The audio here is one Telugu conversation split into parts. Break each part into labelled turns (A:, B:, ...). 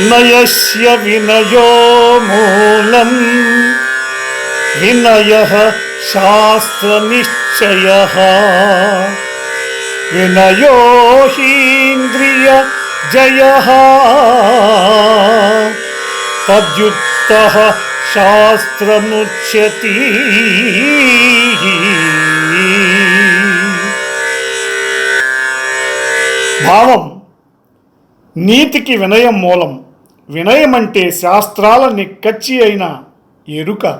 A: नयस्य विनयो मूलम्। विनयः शास्त्रनिश्चयः। विनयो हीन्द्रियजयः तद्युक्तः शास्त्रमुच्यति। भावम्। నీతికి వినయం మూలం. వినయమంటే శాస్త్రాల నిక్కచ్చి అయిన ఎరుక.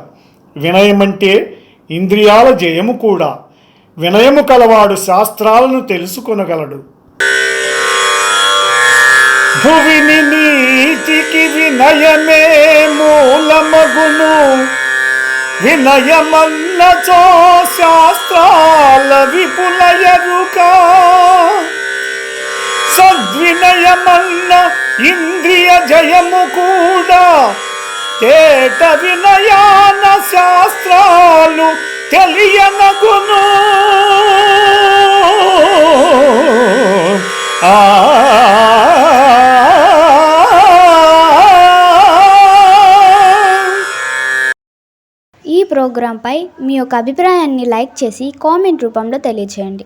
A: వినయమంటే ఇంద్రియాల జయము కూడా. వినయము కలవాడు శాస్త్రాలను తెలుసుకొనగలడు. భువిని నీతికి వినయమే మూలమగును. వినయమన్నచో శాస్త్రాల విపుల ఎరుక సద్వినయమన్న ఇంద్రియ జయము కూడా తేట వినయాన శాస్త్రాలు తెలియనగును. ఆ
B: ఈ ప్రోగ్రాంపై మీ యొక్క అభిప్రాయాన్ని లైక్ చేసి కామెంట్ రూపంలో తెలియచేయండి.